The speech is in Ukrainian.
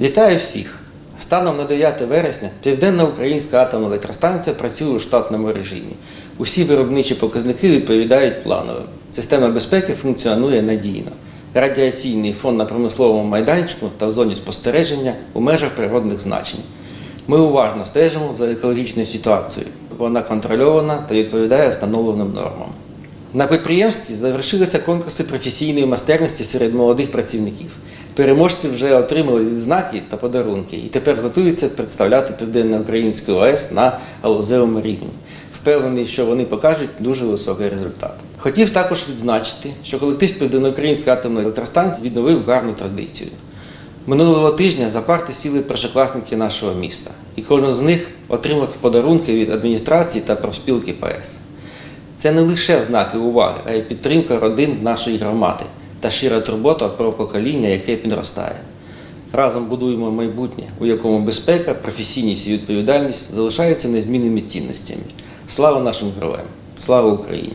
Вітаю всіх! Станом на 9 вересня Південна Українська атомна електростанція працює у штатному режимі. Усі виробничі показники відповідають плановим. Система безпеки функціонує надійно. Радіаційний фон на промисловому майданчику та в зоні спостереження у межах природних значень. Ми уважно стежимо за екологічною ситуацією. Вона контрольована та відповідає встановленим нормам. На підприємстві завершилися конкурси професійної майстерності серед молодих працівників. Переможці вже отримали відзнаки та подарунки і тепер готуються представляти Південно-Українську ОС на галузевому рівні. Впевнений, що вони покажуть дуже високий результат. Хотів також відзначити, що колектив Південно-Української атомної електростанції відновив гарну традицію. Минулого тижня за парти сіли першокласники нашого міста, і кожен з них отримав подарунки від адміністрації та профспілки ПС. Це не лише знаки уваги, а й підтримка родин нашої громади та щира турбота про покоління, яке підростає. Разом будуємо майбутнє, у якому безпека, професійність і відповідальність залишаються незмінними цінностями. Слава нашим героям! Слава Україні!